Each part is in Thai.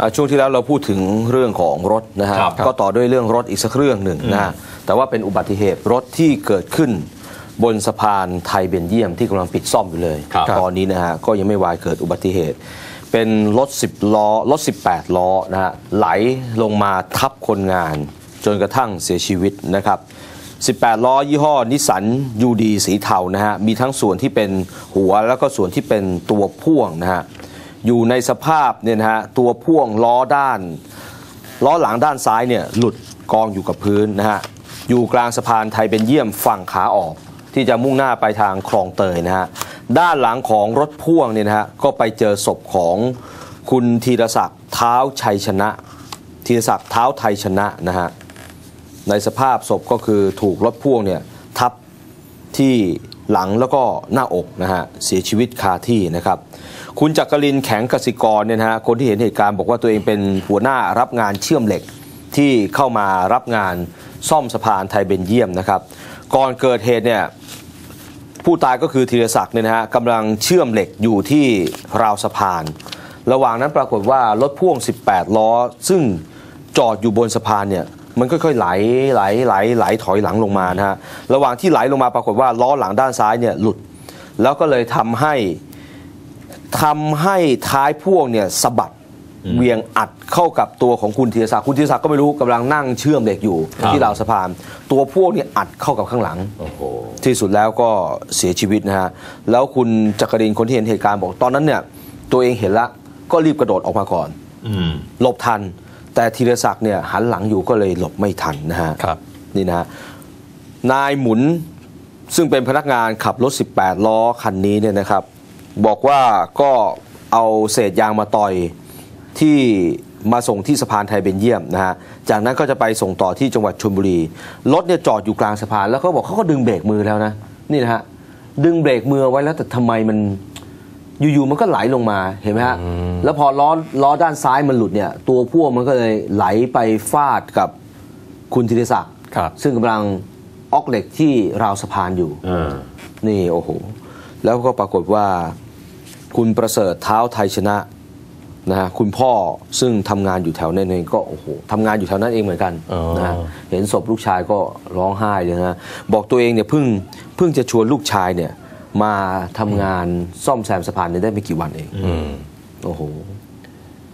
อ่าช่วงที่แล้วเราพูดถึงเรื่องของรถนะฮะครับก็ต่อด้วยเรื่องรถอีกสักเรื่องหนึ่งนะฮะแต่ว่าเป็นอุบัติเหตุรถที่เกิดขึ้นบนสะพานไทยเบนเยียมที่กำลังปิดซ่อมอยู่เลยครับตอนนี้นะฮะก็ยังไม่วายเกิดอุบัติเหตุ เป็นรถ 10 ล้อรถ 18 ล้อนะฮะไหลลงมาทับคนงาน จนกระทั่งเสียชีวิตนะครับ 18 ล้อยี่ห้อนิสสันยูดีสีเทานะฮะมีทั้งส่วนที่เป็นหัวแล้วก็ส่วนที่เป็นตัวพ่วงนะฮะ อยู่ในสภาพเนี่ยนะฮะตัวพ่วงล้อด้าน ล้อหลังด้านซ้ายเนี่ยหลุดกองอยู่กับพื้นนะฮะอยู่กลางสะพานไทยเป็นเยี่ยมฝั่งขาออก ที่จะมุ่งหน้าไปทางคลองเตยนะฮะด้านหลังของรถพ่วงเนี่ยนะฮะก็ไปเจอศพของคุณธีรศักดิ์เท้าชัยชนะธีรศักดิ์เท้าไทยชนะนะฮะในสภาพศพก็คือถูกรถพ่วงเนี่ยทับที่ หลังแล้วก็หน้าอกนะฮะเสียชีวิตคาที่นะครับ คุณจักรินแข็งกสิกรเนี่ยนะฮะคนที่เห็นเหตุการณ์บอกว่าตัวเองเป็นหัวหน้ารับงานเชื่อมเหล็กที่เข้ามารับงานซ่อมสะพานไทยเบนเยียมนะครับ ก่อนเกิดเหตุเนี่ยผู้ตายก็คือธีรศักดิ์เนี่ยนะฮะกำลังเชื่อมเหล็กอยู่ที่ราวสะพาน ระหว่างนั้นปรากฏว่ารถพ่วง 18 ล้อ ซึ่งจอดอยู่บนสะพานเนี่ย มันค่อยๆไหลไหลไหลไหลถอยหลังลงมานะฮะระหว่างที่ไหลลงมาปรากฏว่าล้อหลังด้านซ้ายเนี่ยหลุด แล้วก็เลยทำให้ทำให้ท้ายพ่วงเนี่ยสะบัดเหวียงอัดเข้ากับตัวของคุณธีรศักดิ์คุณธีรศักดิ์ก็ไม่รู้กำลังนั่งเชื่อมเหล็กอยู่ครับที่ราวสะพาน ตัวพ่วงเนี่ยอัดเข้ากับข้างหลังโอ้โหที่สุดแล้วก็เสียชีวิตนะฮะแล้วคุณจักรินคนที่เห็นเหตุการณ์บอกตอนนั้นเนี่ยตัวเองเห็นละก็รีบกระโดดออกมาก่อนอืมหลบทัน แต่ธีรศักดิ์เนี่ยหันหลังอยู่ก็เลยหลบไม่ทันนะฮะครับนี่นะฮะนายหมุนซึ่งเป็นพนักงานขับรถ 18 ล้อคันนี้เนี่ยนะครับ บอกว่าก็เอาเศษยางมาต่อยที่มาส่งที่สะพานไทยเบนเยียมนะฮะ จากนั้นก็จะไปส่งต่อที่จังหวัดชลบุรี รถเนี่ยจอดอยู่กลางสะพานแล้วเขาบอกเขาก็ดึงเบรกมือแล้วนะ นี่นะฮะ ดึงเบรกมือเอาไว้แล้วแต่ทำไมมัน อยู่ๆมันก็ไหลลงมาเห็นไหมฮะแล้วพอล้อล้อด้านซ้ายมันหลุดเนี่ย ตัวพ่วงมันก็เลยไหลไปฟาดกับคุณธีรศักดิ์ครับซึ่งกำลังออกเหล็กที่ราวสะพานอยู่อ่านี่โอ้โห แล้วก็ปรากฏว่าคุณประเสริฐเท้าไทยชนะนะฮะคุณพ่อซึ่งทำงานอยู่แถวนั้นเองก็โอ้โหทำงานอยู่แถวนั้นเองเหมือนกันอ๋อนะฮะเห็นศพลูกชายก็ร้องไห้เลยนะบอกตัวเองเนี่ยเพิ่งเพิ่งจะชวนลูกชายเนี่ย มาทำงานซ่อมแซมสะพานเนี่ยได้ไม่กี่วันเองอืมโอ้โห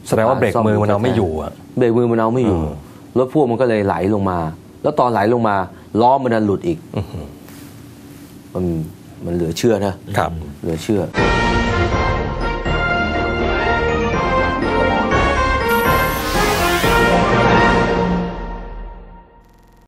แสดงว่าเบรกมือมันเอาไม่อยู่อะเบรกมือมันเอาไม่อยู่อืมรถพ่วงมันก็เลยไหลลงมา แล้วตอนไหลลงมาล้อมันดันหลุดอีกอื้อหือมันมันเหลือเชื่อนะครับ เหลือเชื่อ